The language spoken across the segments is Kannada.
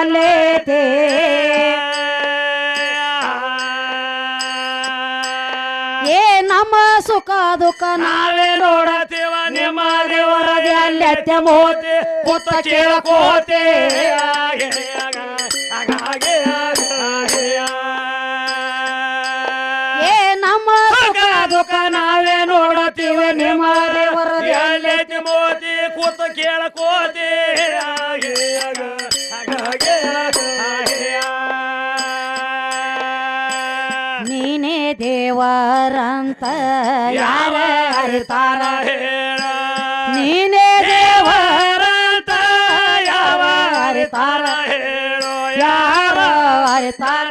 ಎಲ್ಲೈತೆ ಏ ನಮ್ಮ ಸುಖ ದುಃಖ ನಾವೇ ನೋಡತೇವ ನಿಮ್ಮ ವರದಿ ಅಲ್ಲೆತ್ತೆ ಮೋತಿ ಪುತ್ತ ಕೇಳಕೋತೆ. ಏ ನಮ್ಮ ಸುಖ ದುಃಖ ನಾವೇ ನೋಡತೀವ ನಿಮ್ಮ ವರದಿ ಎಲ್ಲೈತಿ ಮೋತಿ ಕೂತ ಕೇಳಕೋತೆ. ನೀನೇ ದೇವರಂತ ಯಾರ ಅರಿತಾರ ಹೇಳ. ನೀನೇ ದೇವರ ದೇವರಂತ ಯಾವ ಅರಿತಾರ ಹೇಳೋ. ಯಾರ ಅರಿತಾರ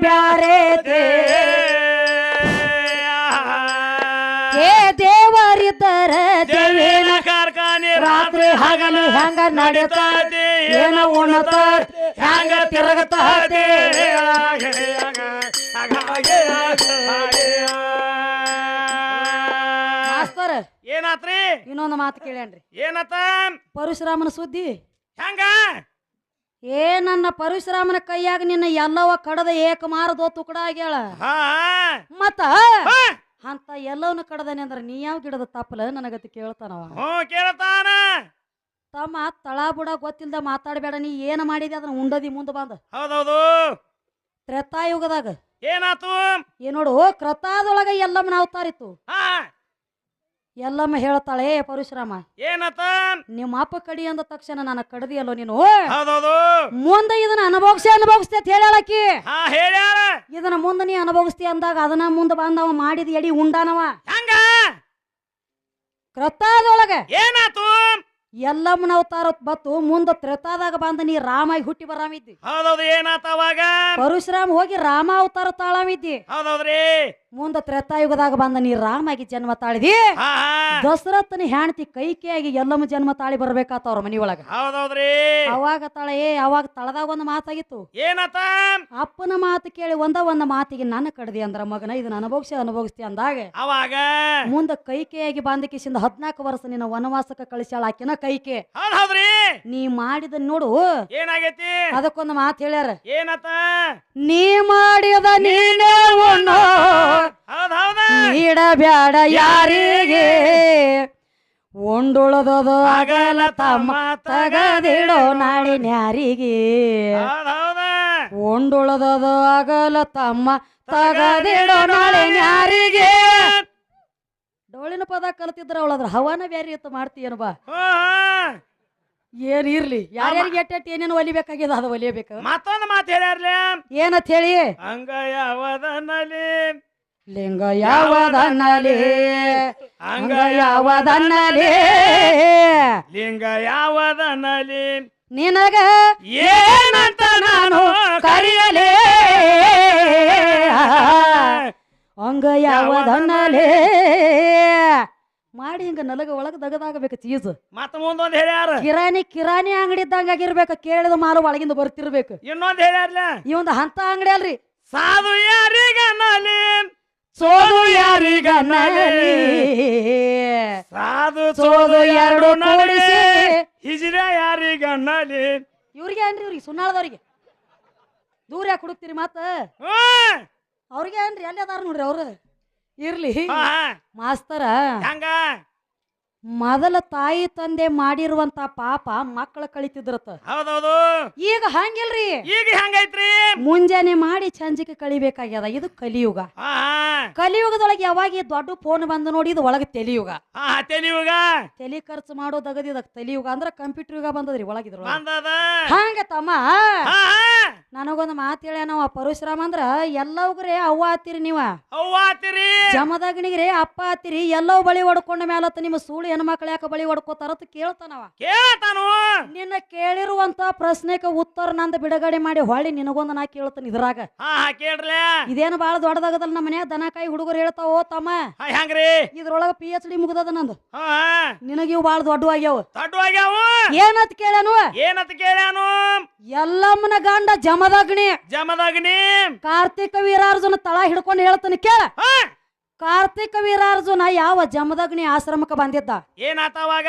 ಬ್ಯಾರೆ ಏ ದೇವರಿದ್ದರ ದೇವೇನ ಕಾರ್ಖಾನೆ ರಾತ್ರಿ ಹಗಲು ಹೆಂಗ ನಡೀತಾ ಏನ ಉಣತೈತಿ ಹೆಂಗ ತಿರುಗತೈತಿ ಮಾಸ್ತರ್ ಏನಾತ್ರಿ? ಇನ್ನೊಂದು ಮಾತು ಕೇಳ್ಯಾನ್ರಿ. ಏನತ್ತ? ಪರಶುರಾಮನ ಸುದ್ದಿ? ಹೆಂಗ? ಏ ನನ್ನ ಪರಶುರಾಮನ ಕೈಯಾಗ ನಿನ್ನ ಎಲ್ಲವ ಕಡದ ಏಕ ಮಾರದೋ ತುಕಡ ಆಗ್ಯಾಳ. ಹಾ ಮತ್ತ. ಅಂತ ಎಲ್ಲವನ್ನ ಕಡದನೆ ಅಂದ್ರ ನೀ ಯಾವ ಗಿಡದ ತಪ್ಪಲ ನನಗತಿ ಕೇಳ್ತಾನವ. ಹ್ಞೂ ಕೇಳತಾನ. ತಮ್ಮ ತಳ ಬುಡ ಗೊತ್ತಿಲ್ದ ಮಾತಾಡಬೇಡ ನೀ ಏನ ಮಾಡಿದೆ ಅದನ್ನ ಉಂಡದಿ ಮುಂದೆ ಬಂದ. ಹೌದೌದು. ತ್ರೇತಾಯುಗದಾಗ ಏನಾತು? ಏ ನೋಡು ಕ್ರತಾದೊಳಗ ಎಲ್ಲಮ್ಮನ ಅವತಾರಿತ್ತು ಹಾ. ಎಲ್ಲಮ್ಮ ಹೇಳ್ತಾಳೆ "ಏ ಪರಶುರಾಮ ಏನತ್ತ ನಿಮ್ಮ ಅಪ್ಪ ಕಡಿ ಅಂದ ತಕ್ಷಣ ನನ್ನ ಕಡದಿಯಲ್ಲೋ ನೀನು? ಹೌದೌದು. ಮುಂದೆ ಇದನ್ನ ಅನುಭವಿಸಿ ಅನುಭವಿಸ್ತಿ ಅಂತ ಹೇಳಾಕಿ ಹಾ ಹೇಳ್ಯಾರ ಇದನ್ನ ಮುಂದೆ ನೀ ಅನುಭವಿಸ್ತಿ ಅಂದಾಗ ಅದನ್ನ ಮುಂದೆ ಬಂದವ ಮಾಡಿದ ಎಡಿ ಉಂಡಾನವ. ಹಂಗ? ಕ್ರತಾದೊಳಗ ಏನಾತು? ಎಲ್ಲಮ್ಮನ ಅವತಾರ ಬತ್ತು ಮುಂದ ತ್ರೆತಾದಾಗ ಬಂದ ನೀ ರಾಮಾಗಿ ಹುಟ್ಟಿ ಬರಾಮಿದ್ದಿ. ಹೌದೌದು ಏನಾತ ಅವಾಗ? ಪರಶುರಾಮ ಹೋಗಿ ರಾಮ ಅವತಾರ ತಾಳಾಮಿದ್ದಿ. ಹೌದೌದ್ರಿ. ಮುಂದ ತ್ರೇತಾಯುಗದಾಗ ಬಂದ ನೀ ರಾಮಾಗಿ ಜನ್ಮ ತಾಳಿದಿ ದಸರಥನ ಹೆಣ್ತಿ ಕೈಕೆಯಾಗಿ ಎಲ್ಲಮ್ಮ ಜನ್ಮ ತಾಳಿ ಬರ್ಬೇಕಾತ ಅವ್ರ ಮನಿಯೊಳಗ. ಹೌದೌದ್ರಿ. ಅವಾಗ ತಾಳೆ ಏ ಅವಾಗ ತಳದಾಗ ಒಂದು ಮಾತಾಗಿತ್ತು. ಏನತ್ತ ಅಪ್ಪನ ಮಾತು ಕೇಳಿ ಒಂದ ಒಂದ ಮಾತಿಗೆ ನನ್ನ ಕಡ್ದಿ ಅಂದ್ರ ಮಗನ ಇದನ್ನ ಅನುಭವಿಸಿ ಅನುಭವಿಸ್ತಿ ಅಂದಾಗ ಅವಾಗ? ಮುಂದ ಕೈಕೆಯಾಗಿ ಬಾಂಧಕಿಸಿಂದ ಹದ್ನಾಲ್ಕು ವರ್ಷ ನಿನ್ನ ವನವಾಸಕ್ಕೆ ಕಳಿಸ್ಯಾಳ ಆಕಿನ ಕೈಕೆ. ನೀ ಮಾಡಿದ ನೋಡು. ಏನಾಗೈತಿ? ಅದಕ್ಕೊಂದು ಮಾತು ಹೇಳ್ಯಾರ. ಏನತ್ತ ನೀ ಮಾಡಿದ ನೀನೇ ನೀಡಬ್ಯಾಡ ಯಾರಿಗೆ? ಉಂಡುಳದದು ಅಗಲ ತಮ್ಮ ತಗದಿಡೋ ನಾಳಿನ ಯಾರಿಗೆ ಹೌದ್ ಹೌದ. ಉಂಡುಳದದು ಆಗಲ ತಮ್ಮ ತಗದಿಡೋ ನಾಳಿನ ಯಾರಿಗೆ ಡೋಳಿನ ಪದ ಕಲ್ತಿದ್ರ ಅವಳದ್ರ ಹವಾನ ಬೇರೆ ಇತ್ತು ಮಾಡ್ತೀಯನು ಬಾ. ಏನ್ ಇರ್ಲಿ? ಯಾರ್ಯಾರಿಗೆ ಎಟ್ಟೆಟ್ ಏನೇನು ಒಲಿಬೇಕಾಗಿದೆ ಅದು ಒಲಿಯಬೇಕು? ಮತ್ತೊಂದು ಮಾತು ಹೇಳ್ಯಾರ್ಲಿ. ಏನಂತ ಹೇಳಿ? ಹಂಗ ಯಾವದನಲ್ಲಿ ಲಿಂಗ ಯಾವದನ್ನಲಿ ಅಂಗ ಯಾವದನ್ನಲಿ ಲಿಂಗ ಯಾವದನ್ನಲಿ ನಿನಗ ಏನಂತ ನಾನು ಕರೆಯಲೇ? ಅಂಗ ಯಾವದನ್ನಲಿ ಮಾಡಿ ಹಿಂಗ ನಲಗ ಒಳಗ ದಗದಾಗಬೇಕು ಚೀಸ್. ಮತ್ತ ಮುಂದೊಂದು ಹೇಳ್ಯಾರ ಕಿರಾಣಿ ಕಿರಾಣಿ ಅಂಗಡಿ ಇದ್ದಂಗ ಆಗಿರ್ಬೇಕು ಕೇಳಿದ ಮಾಲು ಒಳಗಿಂದ ಬರ್ತಿರ್ಬೇಕು. ಇನ್ನೊಂದು ಹೇಳ್ಯಾರ ಇವೊಂದ್ ಹಂತ ಅಂಗಡಿ ಅಲ್ರಿ. ಸಾಧು ಯಾರಿಗನಲ್ಲಿ ಸೋದು ಯಾರಿಗನ್ನಲಿ ಸಾಧು ಸೋದು ಎರಡು ಕೂಡಿಸಿ ಹಿಜಿರ ನಲಿ ಇವ್ರಿಗೆ ಏನ್ರಿ ಇವ್ರಿಗೆ ಸುನ್ನಾಳದವ್ರಿಗೆ? ದೂರ ಯಾಕೆ ಹುಡುಕ್ತೀರಿ ಮತ್ತ ಹ್ಮ್. ಅವ್ರಿಗೆ ಏನ್ರಿ ಎಲ್ಲಿ ಅದಾರ ನೋಡ್ರಿ ಅವ್ರು? ಇರ್ಲಿ. ಮಾಸ್ತರ. ಹಂಗ? ಮೊದಲ ತಾಯಿ ತಂದೆ ಮಾಡಿರುವಂತ ಪಾಪ ಮಕ್ಕಳ ಕಳಿತಿದ್ರತ. ಹೌದೌದು. ಈಗ ಹಂಗಿಲ್ರಿ. ಈಗ ಹೆಂಗೈತ್ರಿ? ಮುಂಜಾನೆ ಮಾಡಿ ಚಂಜಿಕೆ ಕಳಿಬೇಕಾಗ್ಯದ ಇದು ಕಲಿಯುಗ. ಕಲಿಯುಗದೊಳಗೆ ಯಾವಾಗ ಈ ದೊಡ್ಡ ಫೋನ್ ಬಂದು ನೋಡಿ ಇದು ಒಳಗೆ ತೆಲಿಯುಗ. ತೆಲಿಯುಗ? ತೆಲಿ ಖರ್ಚು ಮಾಡೋ ದಗದಿದ ತೆಲಿಯುಗ ಅಂದ್ರ ಕಂಪ್ಯೂಟರ್ ಯುಗ ಬಂದದ್ರಿ ಒಳಗಿದ್ರು ಹಂಗ ತಮ್ಮ. ನನಗೊಂದು ಮಾತು ಹೇಳ ನಾವು ಪರಶುರಾಮ ಅಂದ್ರ ಎಲ್ಲವ್ಗ್ರೆ ಅವ್ವ ಆತಿರಿ ನೀವ. ಅವ್ವ ಆತಿರಿ? ಜಮದಗ್ನಿಗ್ರಿ ಅಪ್ಪ ಆತಿರಿ. ಎಲ್ಲವ್ ಬಳಿ ಹೊಡ್ಕೊಂಡ ಮ್ಯಾಲತ್ತ ನಿಮ್ಮ ಸೂಳು ಹೆಣ್ಮಕ್ಳು ಯಾಕೆ ಬಳಿ ಹೊಡ್ಕೋತಾರತ್ ಕೇಳ್ತಾನವ ಕೇಳ್ತಾನು ನಿನ್ನ ಕೇಳಿರುವಂತ ಪ್ರಶ್ನೆಗೆ ಉತ್ತರ ನಂದು ಬಿಡುಗಡೆ ಮಾಡಿ ಹೊಳ್ಳಿ ನಿನಗೊಂದು ನಾ ಕೇಳ್ತಾನೆ ಇದ್ರಾಗ. ಕೇಳ್ರಲ್ಲ ಇದೇನು ಬಾಳ ದೊಡ್ಡದಾಗದಲ್ಲ ನಮ್ಮ ಮನ್ಯಾಗ ದನಕಾಯಿ ಹುಡುಗರು ಹೇಳ್ತಾವೋ ತಮ್ಮ? ಹೆಂಗ್ರಿ? ಇದ್ರೊಳಗ ಪಿ ಎಚ್ ಡಿ ಮುಗ್ದದ ನಂದು. ನಿನಗ ಇವು ಬಾಳ ದೊಡ್ಡ ಆಗ್ಯಾವ. ದೊಡ್ಡವಾಗ್ಯಾವು? ಏನತ್ ಕೇಳ್ಯಾನು? ಏನಂತ ಕೇಳ್ಯಾನು? ಎಲ್ಲಮ್ಮನ ಗಂಡ ಜಮದಗ್ನಿ. ಜಮದಗ್ನಿ. ಕಾರ್ತಿಕ ವೀರಾರ್ಜುನ ತಳ ಹಿಡ್ಕೊಂಡು ಹೇಳ್ತಾನೆ ಕೇಳ. ಕಾರ್ತಿಕ ವೀರಾರ್ಜುನ ಯಾವ ಜಮದಗ್ನಿ ಆಶ್ರಮಕ್ಕೆ ಬಂದಿದ್ದ? ಏನಾತ ಅವಾಗ?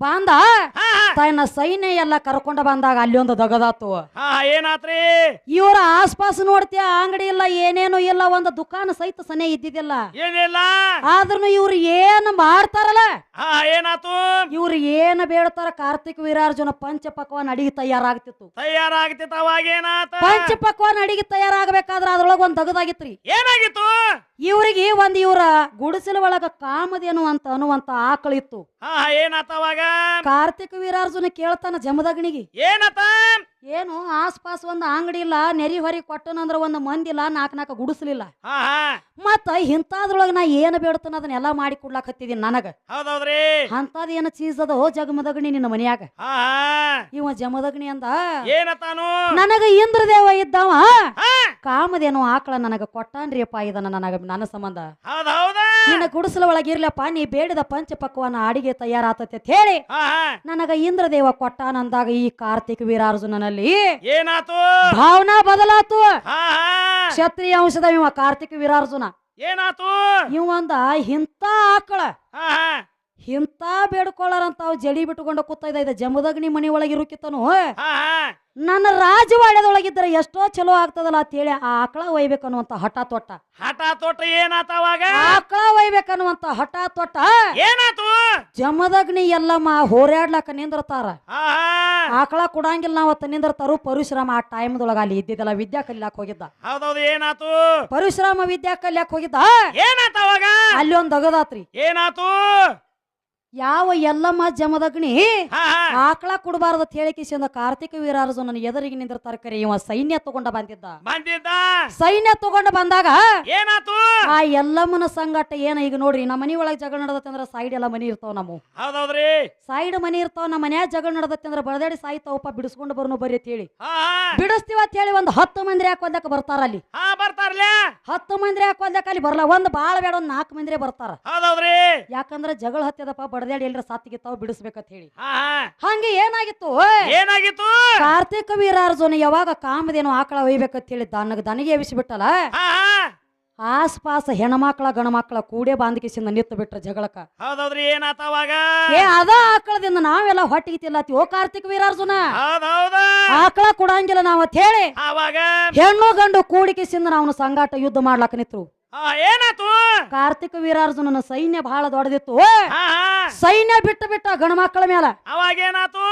ಬಂದ? ಹಾ ಹಾ. ತನ್ನ ಸೈನ್ಯ ಎಲ್ಲ ಕರ್ಕೊಂಡ ಬಂದಾಗ ಅಲ್ಲಿ ಒಂದು ದಗದಾತು. ಹಾ ಏನಾತ್ರಿ? ಇವರ ಆಸ್ಪಾಸ್ ನೋಡ್ತೀಯ ಅಂಗಡಿ ಇಲ್ಲ ಏನೇನು ಇಲ್ಲ ಒಂದು ದುಕಾನ ಸಹಿತ ಸನೇ ಇದ್ದಿದ್ದಿಲ್ಲ. ಏನಿಲ್ಲ? ಆದ್ರೂ ಇವ್ರು ಏನು ಮಾಡ್ತಾರಲ್ಲ? ಹಾ ಏನಾತು? ಇವ್ರು ಏನ್ ಬೇಡ್ತಾರ ಕಾರ್ತಿಕ್ ವೀರಾರ್ಜುನ ಪಂಚ ಪಕ್ವಾನ್ ಅಡಿಗೆ ತಯಾರಾಗ್ತಿತ್ತು. ತಯಾರಾಗ್ತಿತ್ತು ಅವಾಗ ಏನಾತ? ಪಂಚ ಪಕ್ವಾನ್ ಅಡಿಗೆ ತಯಾರಾಗಬೇಕಾದ್ರ ಅದ್ರೊಳಗ ಒಂದ್ ದಗದಾಗಿತ್ರಿ. ಏನಾಗಿತ್ತು? ಇವ್ರಿಗೆ ಒಂದ್ ಇವ್ರ ಗುಡಿಸಲ ಒಳಗ ಕಾಮಧೇನು ಅಂತ ಅನ್ನುವಂತ ಆಕಳಿತ್ತು ಹಾ ಏನಾತ ಅವಾಗ? ಕಾರ್ತಿಕ್ ವೀರಾರ್ಜುನ ಕೇಳ್ತಾನ ಜಮದಗ್ನಿಗೆ. ಏನತ? ಏನು ಆಸ್ಪಾಸ್ ಒಂದು ಅಂಗಡಿ ಇಲ್ಲ ನೆರಿ ಹೊರಿ ಕೊಟ್ಟನಂದ್ರ ಒಂದ್ ಮಂದಿಲ್ಲ ನಾಲ್ಕು ನಾಲ್ಕು ಗುಡಿಸ್ಲಿಲ್ಲ. ಮತ್ತ ಇಂತಾದ್ರೊಳಗ ನಾ ಏನ್ ಬೇಡತನ ಅದನ್ನೆಲ್ಲ ಮಾಡಿ ಕೊಡ್ಲಾಕ್ ಹತ್ತಿದೀನಿ ನನಗ. ಹೌದೌದ್ರಿ. ಅಂತದ ಏನ ಚೀಸ್ ಅದ ಹೋ ಜಗಮದಗ್ನಿ ನಿನ್ನ ಮನ್ಯಾಗ. ಇವ ಜಮದಗ್ನಿ ಅಂದ ಏನತಾನು ನನಗ ಇಂದ್ರದೇವ ಇದ್ದವ. ಕಾಮದೇನು ಆಕಳ ನನಗ ಕೊಟ್ಟಾನ್ರಿಯಪ್ಪ ಇದನ್ನ ನನಗ ನನ್ನ ಸಂಬಂಧ. ಹೌದ ಹೌದ. ನಿನ್ನ ಗುಡಿಸಲ ಒಳಗಿರ್ಲಪ್ಪ ನೀ ಬೇಡದ ಪಂಚ ಪಕ್ವನ ಅಡಿಗೆ ತಯಾರಾತತೆ ಅಂತ ಹೇಳಿ ನನಗ ಇಂದ್ರದೇವ ಕೊಟ್ಟಾನಂದಾಗ ಈ ಕಾರ್ತಿಕ್ ವೀರಾರ್ಜುನನಲ್ಲಿ ಏನಾತು? ಭಾವನಾ ಬದಲಾತು. ಕ್ಷತ್ರಿಯ ಅಂಶದ ಇವ ಕಾರ್ತಿಕ್ ವೀರಾರ್ಜುನ. ಏನಾತು? ಇವಂದ ಇಂತ ಆಕಳ. ಇಂತ ಬೇಡ್ಕೊಳ್ಳಾರಂತ ಅವ್ ಜಡಿ ಬಿಟ್ಕೊಂಡು ಕೂತ ಇದ್ದ ಜಮದಗ್ನಿ ಮನೆ ಒಳಗಿರುಕಿತ್ತನು ಹಾ? ಹಾ ನನ್ನ ರಾಜವಾಡ್ಯದೊಳಗಿದ್ರೆ ಎಷ್ಟೋ ಚಲೋ ಆಗ್ತದಲ್ಲ ಅಂತ ಹೇಳಿ ಆ ಆಕಳ ಒಯ್ಬೇಕನ್ನುವಂತ ಹಠ ತೊಟ್ಟ. ಹಠ ತೊಟ್ಟ ಏನಾತ ಅವಾಗ? ಆಕಳ ಒಯ್ಬೇಕನ್ನುವಂತ ಹಠ ತೊಟ್ಟ. ಏನಾತು? ಜಮದಗ್ನಿ ಎಲ್ಲಮ್ಮ ಹೋರಾಡ್ಲಾಕ ನಿಂದಿರ್ತಾರ. ಆಕಳ ಕೊಡಂಗಿಲ್ಲ ನಾವ್ ಅವತ್ತ ನಿಂದಿರ್ತಾರು. ಪರಶುರಾಮ ಆ ಟೈಮ್ದೊಳಗ ಅಲ್ಲಿ ಇದ್ದಿದ್ದಲ್ಲ ವಿದ್ಯಾ ಕಲಿಯಾಕ ಹೋಗಿದ್ದ. ಹೌದೌದು ಏನಾತು? ಪರಶುರಾಮ ವಿದ್ಯಾ ಕಲಿಯಾಕ ಹೋಗಿದ್ದ? ಏನಾತ ಅವಾಗ? ಅಲ್ಲಿ ಒಂದ್ ದಗದಾತ್ರಿ. ಏನಾತು? ಯಾವ ಎಲ್ಲಮ್ಮ ಜಮದಗ್ನಿ ಆಕಳ ಕೊಡಬಾರ್ದು ಹೇಳಿಕಿಸಿಂದ ಕಾರ್ತಿಕ ವೀರಾರ್ಜುನನ ಎದುರಿಗೆ ನಿಂದಿರ್ತಾರ ಕರೆ. ಇವ ಸೈನ್ಯ ತಗೊಂಡ ಬಂದಿದ್ದ. ಬಂದಿದ್ದ? ಸೈನ್ಯ ತಗೊಂಡ ಬಂದಾಗ ಏನಾತು? ಆ ಎಲ್ಲಮ್ಮನ ಸಂಗಟ ಏನ ಈಗ ನೋಡ್ರಿ ನಮ್ಮ ಮನಿ ಒಳಗೆ ಜಗಳ ನಡದತ್ತೆ ಅಂದ್ರೆ ಸೈಡ್ ಎಲ್ಲ ಮನಿ ಇರ್ತಾವ ನಮ್ಮ. ಹೌದೌದ್ರಿ. ಸೈಡ್ ಮನಿ ಇರ್ತಾವ ನಮ್ಮ ಮನ್ಯಾಗ ಜಗಳ ನಡದತ್ತೆ ಅಂದ್ರ ಬಡದಾಡಿ ಸಾಯ್ತಾವಪ್ಪ ಬಿಡಿಸ್ಕೊಂಡು ಬರ್ನು ಬರ್ರಿ ಅಂತ ಹೇಳಿ. ಬಿಡಿಸ್ತೀವ ಅಂತ ಹೇಳಿ ಒಂದ್ ಹತ್ತು ಮಂದಿ ಹಾಕೋದಕ್ಕೆ ಬರ್ತಾರ ಅಲ್ಲಿ? ಹಾ ಬರ್ತಾರ್ಲೆ ಹತ್ತು ಮಂದಿ ಹಾಕೋದಕ್ಕೆ ಅಲ್ಲಿ ಬರಲ್ಲ ಒಂದ್ ಬಾಳ ಬೇಡ ಒಂದ್ ನಾಲ್ಕು ಮಂದಿ ಬರ್ತಾರ. ಹೌದೌದ್ರಿ. ಯಾಕಂದ್ರ ಜಗಳ ಹತ್ತಿದಪ್ಪ ಬಡದಾಡಿ ಎಲ್ರ ತಾವು ಬಿಡಿಸ್ಬೇಕಂತ ಹೇಳಿ. ಹಂಗೆ ಏನಾಗಿತ್ತು? ಏನಾಗಿತ್ತು? ಕಾರ್ತಿಕ ವೀರಾರ್ಜುನ ಯಾವಾಗ ಕಾಮದೇನು ಆಕಳ ಒಯ್ಬೇಕಂತ ಹೇಳಿ ದನಗ ದನಿಗೆ ಬಿಟ್ಟಲ್ಲ ಹಾ ಹಾ. ಆಸ್ಪಾಸ ಹೆಣ್ಮಕ್ಳ ಗಣಮಕ್ಳ ಕೂಡೆ ಬಾಂಧಕಿಸಿಂದ ನಿತ್ತು ಬಿಟ್ರ ಜಗಳಕ್ಕ. ಹೌದೌದ್ರಿ ಏನಾತವಾಗ ಏ ಅದ ಆಕಳದಿಂದ ನಾವೆಲ್ಲ ಹೊಟ್ಟಿಗೆ ತಿಲ್ಲಾತಿ ಓ ಕಾರ್ತಿಕ ವೀರಾರ್ಜುನ. ಆಕಳ ಕೊಡಂಗಿಲ್ಲ ಅಂತ ಹೇಳಿ. ಅವಾಗ? ಹೆಣ್ಣು ಗಂಡು ಕೂಡಿಕಿಸಿಂದ ನಾವು ಸಂಗಾಟ ಯುದ್ಧ ಮಾಡ್ಲಾಕ ನಿತ್ರು. ಏನಾತು? ಕಾರ್ತಿಕ ವೀರಾರ್ಜುನನ ಸೈನ್ಯ ಬಹಳ ದೊಡ್ಡದಿತ್ತು ಸೈನ್ಯ ಬಿಟ್ಟು ಬಿಟ್ಟ ಗಣಮಕ್ಕಳ ಮೇಲೆ ಅವಾಗ ಏನಾತು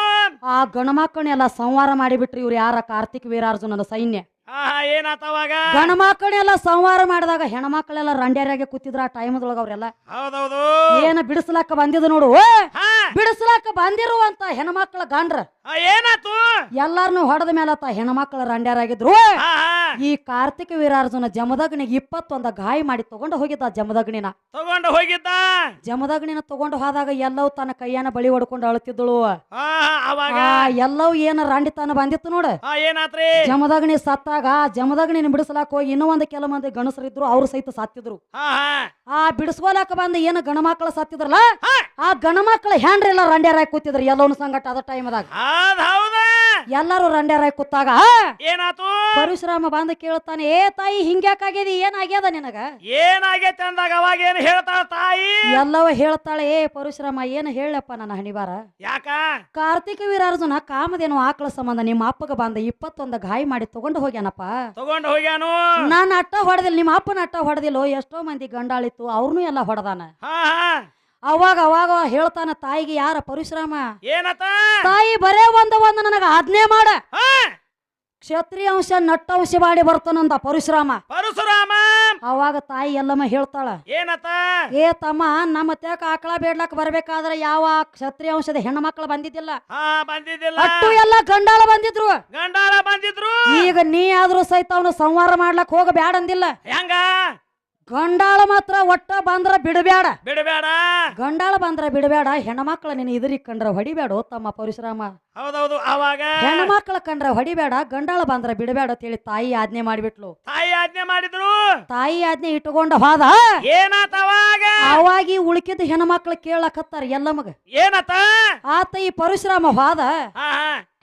ಆ ಗಣಮಕ್ಕಳನ್ನೆಲ್ಲ ಸಂಹಾರ ಮಾಡಿಬಿಟ್ರಿ ಇವ್ರು ಯಾರ ಕಾರ್ತಿಕ್ ವೀರಾರ್ಜುನನ ಸೈನ್ಯ. ಹಾ ಹಾ ಏನಾತ ಅವಾಗ? ಗಣಮಕ್ಕಳನ್ನೆಲ್ಲ ಸಂಹಾರ ಮಾಡಿದಾಗ ಹೆಣ್ಮಕ್ಳೆಲ್ಲ ರಂಡ್ಯಾರಾಗೆ ಕೂತಿದ್ರ ಆ ಟೈಮದೊಳಗ ಅವ್ರೆಲ್ಲ. ಹೌದೌದು. ಏನ ಬಿಡಿಸ್ಲಾಕ ಬಂದಿದ್ ನೋಡು ಬಿಡಿಸ್ಲಾಕ ಬಂದಿರುವಂತ ಹೆಣ್ಮಕ್ಳ ಗಂಡ್ರ. ಏನಾತು? ಎಲ್ಲಾರನು ಹೊಡೆದ ಮೇಲತ್ತ ಹೆಣ್ಮಕ್ಳ ರಂಡ್ಯಾರಾಗಿದ್ರು ಈ ಕಾರ್ತಿಕ ವೀರಾರ್ಜುನ ಜಮದಗ್ನಿಗೆ ಇಪ್ಪತ್ತೊಂದ ಗಾಯ ಮಾಡಿ ತಗೊಂಡು ಹೋಗಿದ್ದ ಜಮದಗ್ನಿನ. ತಗೊಂಡು ಹೋಗಿದ್ದ? ಜಮದಗ್ನಿನ ತಗೊಂಡು ಹೋದಾಗ ಎಲ್ಲವೂ ತನ್ನ ಕೈಯನ್ನ ಬಳಿ ಹೊಡ್ಕೊಂಡು ಆ ಎಲ್ಲವೂ ಏನ ರಂಡಿತನ ಬಂದಿತ್ತು ನೋಡು. ಏನಾತ್ರಿ? ಜಮದಗ್ನಿ ಸತ್ತಾಗ ಜಮದಗ್ನಿನ ಬಿಡಿಸಲಾಕ ಹೋಗಿ ಇನ್ನೂ ಒಂದು ಕೆಲ ಮಂದಿ ಗಣಸರಿದ್ರು ಅವ್ರು ಸಹಿತ ಸಾತ್ತಿದ್ರು. ಆ ಬಿಡಿಸ್ಕೊಲಾಕ ಬಂದ ಏನು ಗಣಮಕ್ಕಳ ಸತ್ತಿದ್ರಲ್ಲ. ಆ ಗಣಮಕ್ಳ ಎಲ್ಲ ರಂಡ್ಯಾರ ಕೂತಿದ್ರು ಎಲ್ಲವನ್ನು ಸಂಗಟ ಅದ ಟೈಮ್ದಾಗ ಎಲ್ಲರೂ ರಂಡ್ಯಾರ ಕೂತಾಗ ಏನಾತು? ಪರಶುರಾಮ ಬಂದ ಕೇಳ್ತಾನೆ ಏ ತಾಯಿ ಹಿಂಗ್ಯಾಕಾಗ್ಯದಿ ಏನಾಗ್ಯದ ನಿನಗ? ಏನಾಗೈತೆ ಅಂದಾಗ ಅವಾಗ ಏನ್ ಹೇಳ್ತಾಳ ತಾಯಿ? ಎಲ್ಲವ ಹೇಳ್ತಾಳೆ ಏ ಪರಶುರಾಮ ಏನ್ ಹೇಳಪ್ಪ ನನ್ನ ಹಣಿಬಾರ? ಯಾಕ? ಕಾರ್ತಿಕ ವೀರಾರ್ಜುನ ಕಾಮದೇನು ಆಕಳ ಸಂಬಂಧ ನಿಮ್ಮ ಅಪ್ಪಗ ಬಂದ ಇಪ್ಪತ್ತೊಂದ ಗಾಯ ಮಾಡಿ ತಗೊಂಡು ಹೋಗ್ಯಾನಪ್ಪ. ತಗೊಂಡು ಹೋಗ್ಯಾನು? ನಾನು ಅಟ್ಟ ಹೊಡೆದಿಲ್ಲ ನಿಮ್ಮ ಅಪ್ಪನ ಅಟ್ಟ ಹೊಡೆದಿಲ್ಲೋ ಎಷ್ಟೋ ಮಂದಿ ಗಂಡಾಳಿತ್ತು ಅವ್ರನ್ನೂ ಎಲ್ಲ ಹೊಡೆದಾನ. ಅವಾಗ ಅವಾಗ ಹೇಳ್ತಾನ ತಾಯಿಗೆ ಯಾರ ಪರಿಶ್ರಮ? ಏನತ? ತಾಯಿ ಬರೇ ಒಂದ ಒಂದ ನನಗ ಆಜ್ಞೆ ಮಾಡ. ಕ್ಷತ್ರಿಯ ಅಂಶ ನಟ್ಟ ಅಂಶ ಮಾಡಿ ಬರ್ತಾನಂದ ಪರಶುರಾಮ. ಪರಶುರಾಮ? ಅವಾಗ ತಾಯಿ ಎಲ್ಲಮ್ಮ ಹೇಳ್ತಾಳ ಏನತ? ಏ ತಮ್ಮ ನಮ್ಮ ತ್ಯಾಕ ಆಕಳ ಬೇಡ್ಲಕ್ ಬರ್ಬೇಕಾದ್ರೆ ಯಾವ ಕ್ಷತ್ರಿಯ ಅಂಶದ ಹೆಣ್ಣು ಮಕ್ಕಳು ಬಂದಿದ್ದಿಲ್ಲ ಬಂದಿದ್ದಿಲ್ಲ. ಅಟ್ಟು ಎಲ್ಲ ಗಂಡಾಳ ಬಂದಿದ್ರು. ಗಂಡಾಳ ಬಂದಿದ್ರು? ಈಗ ನೀ ಆದ್ರೂ ಸಹಿತ ಅವನು ಸಂವಾರ ಮಾಡ್ಲಕ್ ಹೋಗ ಅಂದಿಲ್ಲ. ಹೆಂಗ? ಗಂಡಾಳ ಮಾತ್ರ ಒಟ್ಟ ಬಂದ್ರ ಬಿಡಬೇಡ ಬಿಡಬೇಡ ಗಂಡಾಳ ಬಂದ್ರ ಬಿಡಬೇಡ ಹೆಣ್ಮಕ್ಳ ನಿನ್ನ ಇದ್ರಿಗೆ ಕಂಡ್ರ ಹೊಡಿಬೇಡ ತಮ್ಮ ಪರಶುರಾಮ. ಹೌದೌದು ಅವಾಗ ಹೆಣ್ಮಕ್ಳ ಕಂಡ್ರ ಹೊಡಿಬೇಡ ಗಂಡಾಳ ಬಂದ್ರ ಬಿಡಬೇಡ ಅಂತ ಹೇಳಿ ತಾಯಿ ಆಜ್ಞೆ ಮಾಡಿಬಿಟ್ಲು. ತಾಯಿ ಆಜ್ಞೆ ಮಾಡಿದ್ರು. ತಾಯಿ ಆಜ್ಞೆ ಇಟ್ಟುಕೊಂಡ ಹೋದ. ಏನಾತ ಅವಾಗ? ಅವಾಗಿ ಉಳ್ಕಿದ ಹೆಣ್ಮಕ್ಳು ಕೇಳಕತ್ತಾರ ಎಲ್ಲಮಗ ಏನತ್ತ ಆತ ಈ ಪರಶುರಾಮ ಹೋದ.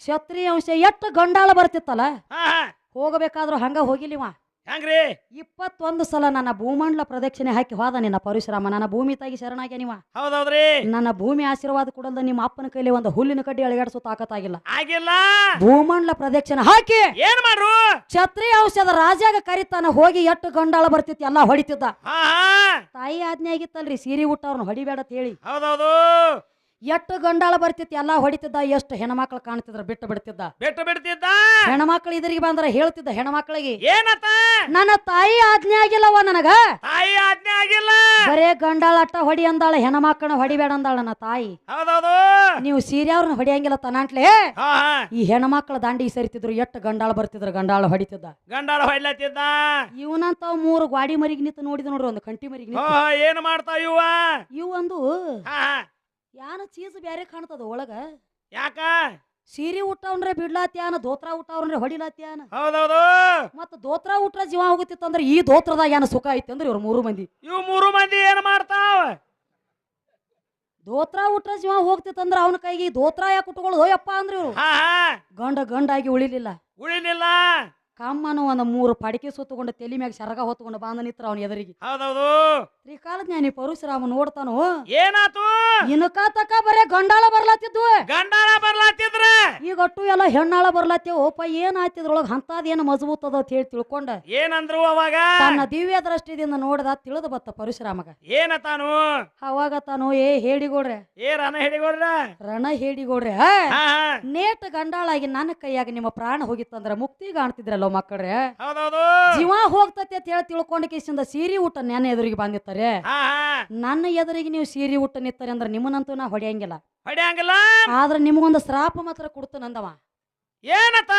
ಕ್ಷತ್ರಿಯ ಅಂಶ ಎಷ್ಟು ಗಂಡಾಳ ಬರ್ತಿತ್ತಲ್ಲ? ಹೋಗಬೇಕಾದ್ರೂ ಹಂಗ ಹೋಗಿಲಿವ ಹೆಂಗ್ರಿ ಇಪ್ಪತ್ತೊಂದು ಸಲ ನನ್ನ ಭೂಮಂಡಲ ಪ್ರದಕ್ಷಿಣೆ ಹಾಕಿ ಹೋದ ನಿನ್ನ ಪರಶುರಾಮ. ನನ್ನ ಭೂಮಿ ತಾಗಿ ಶರಣಾಗ್ಯ ನೀವ. ಹೌದೌದ್ರಿ? ನನ್ನ ಭೂಮಿ ಆಶೀರ್ವಾದ ಕೊಡಲ್ದ ನಿಮ್ಮ ಅಪ್ಪನ ಕೈಲಿ ಒಂದು ಹುಲ್ಲಿನ ಕಡ್ಡಿ ಅಳಗಾಡಿಸೋ ತಾಕತ್ತಾಗಿಲ್ಲ. ಆಗಿಲ್ಲ? ಭೂಮಂಡಲ ಪ್ರದಕ್ಷಿಣೆ ಹಾಕಿ ಏನ್ ಮಾಡ್ರು? ಛತ್ರಿ ಔಷಧ ರಾಜಾಗ ಕರಿತಾನ ಹೋಗಿ ಎಟ್ಟು ಗಂಡಾಳ ಬರ್ತಿತ್ತು ಎಲ್ಲ ಹೊಡಿತಿದ್ದ. ತಾಯಿ ಆಜ್ಞೆ ಆಗಿತ್ತಲ್ರಿ ಸೀರೆ ಉಟ್ಟ ಅವ್ರನ್ನ ಹೊಡಿಬೇಡ ಅಂತ ಹೇಳಿ. ಹೌದೌದು. ಎಷ್ಟು ಗಂಡಾಳ ಬರ್ತಿತ್ತು ಎಲ್ಲ ಹೊಡಿತಿದ್ದ ಎಷ್ಟು ಹೆಣ್ಮಕ್ಳು ಕಾಣ್ತಿದ್ರ ಬಿಟ್ಟು ಬಿಡ್ತಿದ್ದ. ಬಿಟ್ಟು ಬಿಡ್ತಿದ್ದ? ಹೆಣ್ಮಕ್ಳು ಇದ್ರಿಗೆ ಬಂದ್ರ ಹೇಳ್ತಿದ್ದ ಹೆಣ್ಮಕ್ಳಿಗೆ. ಏನತ್ತ? ನನ್ನ ತಾಯಿ ಆಜ್ಞೆ ಆಗಿಲ್ಲವ ನನಗ. ತಾಯಿ ಆಜ್ಞೆ ಆಗಿಲ್ಲ? ಬರೇ ಗಂಡಾಳ ಅಟ್ಟ ಹೊಡಿ ಅಂದಾಳ ಹೆಣ್ಮಕ್ಳನ್ನ ಹೊಡಿಬೇಡ ಅಂದಾಳ ನನ್ನ ತಾಯಿ. ಹೌದೌದು. ನೀವು ಸೀರೆ ಅವ್ರನ್ನ ಹೊಡಿಯಂಗಿಲ್ಲ ತನಾಂಟ್ಲೆ. ಈ ಹೆಣ್ಮಕ್ಳ ದಾಂಡಿ ಸರಿತಿದ್ರು ಎಷ್ಟು ಗಂಡಾಳ ಬರ್ತಿದ್ರು ಗಂಡಾಳ ಹೊಡಿತಿದ್ದ. ಗಂಡಾಳ ಹೊಡಿಲತ್ತಿದ್ದ? ಇವನಂತ ಮೂರು ಗಾಡಿ ಮರಿಗೆ ನಿಂತು ನೋಡಿದ ನೋಡ್ರಿ ಒಂದು ಕಂಟಿ ಮರಿಗೆ ಏನ್ ಮಾಡ್ತಾವ ಇವ ಇವು ಒಂದು ಹಾ ಹಾ. ಯಾನ ಚೀಸ್ ಬ್ಯಾರೆ ಕಾಣ್ತದ ಒಳಗ? ಯಾಕ? ಸೀರೆ ಉಟ್ಟವನ್ರೆ ಬಿಡ್ಲಾತ್ಯಾನ ದೋತ್ರ ಉಟ್ಟವನ್ರೆ ಹೊಡಿಲಾತ್ಯಾನ. ಹೌದೌದು. ಮತ್ತ ದೋತ್ರ ಉಟ್ರ ಜೀವ ಹೋಗುತ್ತಿತ್ತಂದ್ರ ಈ ದೋತ್ರದಾಗ ಏನ ಸುಖ ಐತಿ ಅಂದ್ರೆ ಇವ್ರ ಮೂರು ಮಂದಿ. ಇವ್ ಮೂರು ಮಂದಿ ಏನ್ ಮಾಡ್ತಾವ? ದೋತ್ರ ಉಟ್ರ ಜೀವ ಹೋಗ್ತಿತ್ತಂದ್ರ ಅವನ ಕೈಗೆ ಈ ದೋತ್ರ ಯಾಕೆ ಉಟ್ಕೊಳ್ಳೋದು ಹೋಯಪ್ಪ ಅಂದ್ರೆ ಇವ್ರು. ಹಾ. ಗಂಡ ಗಂಡಾಗಿ ಉಳಿಲಿಲ್ಲ. ಉಳಿಲಿಲ್ಲ. ಕಮ್ಮನು ಒಂದು ಮೂರು ಪಡಿಕೆ ಸುತ್ತಕೊಂಡು ತಲೆ ಮ್ಯಾಗ ಸರಗ ಹೊತ್ಕೊಂಡು ಬಾಂದ ನಿತ್ರ ಅವನ ಎದುರಿಗೆ. ಹೌದೌದು. ತ್ರಿಕಾಲಜ್ಞಾನಿ ಪರಶುರಾಮ ನೋಡ್ತಾನು? ಏನಾತು? ಇನ್ಕ ತಕ ಬರೇ ಗಂಡಾಳ ಬರ್ಲಾತಿದ್ವು. ಗಂಡಾಳ ಬರ್ಲಾತಿದ್ರ? ಈಗ ಒಟ್ಟು ಎಲ್ಲ ಹೆಣ್ಣಾಳ ಬರ್ಲಾತ್ಯವ ಓಪ ಏನ್ ಆಯ್ತಿದ್ರೊಳಗ ಅಂತದ್ ಏನ್ ಮಜಬೂತ್ ಅದ ಅಂತ ಹೇಳಿ ತಿಳ್ಕೊಂಡ. ಏನಂದ್ರು ಅವಾಗ? ತನ್ನ ದಿವ್ಯ ದೃಷ್ಟಿದಿಂದ ನೋಡ್ದ ತಿಳಿದು ಬತ್ತ ಪರಶುರಾಮಗ. ಏನತಾನು ಅವಾಗ ತಾನು ಏ ಹೇಳಿಗೋಡ್ರೆ ಏ ರಣ ಹೇಳಿಗೋಡ್ರೆ ರಣ ಹೇಳಿಗೋಡ್ರೆ ನೇಟ್ ಗಂಡಾಳಾಗಿ ನನ್ನ ಕೈಯಾಗ ನಿಮ್ಮ ಪ್ರಾಣ ಹೋಗಿತ್ತಂದ್ರ ಮುಕ್ತಿ ಕಾಣ್ತಿದ್ರಲ್ಲೋ? ಮಕ್ಕಳ್ರೆ ಹೌದೌದು. ಜೀವ ಹೋಗ್ತತಿ ಅಂತ ಹೇಳಿ ತಿಳ್ಕೊಂಡ ಕೇಸಿಂದ ಸೀರಿ ಊಟ ನನ್ನ ಎದುರಿಗೆ ಬಂದಿರ್ತಾರೆ ಹಾ ಹಾ. ನನ್ನ ಎದುರಿಗೆ ನೀವು ಸೀರಿ ಊಟ ನಿತ್ತಾರೆ ಅಂದ್ರೆ ನಿಮ್ಮನ್ನಂತೂ ನಾ ಹೊಡೆಯಂಗಿಲ್ಲ. ಹೊಡ್ಯಾಂಗಿಲ್ಲ. ಆದ್ರೆ ನಿಮಗೊಂದು ಶ್ರಾಪ ಮಾತ್ರ ಕೊಡ್ತಾನಂದವ ಏನತ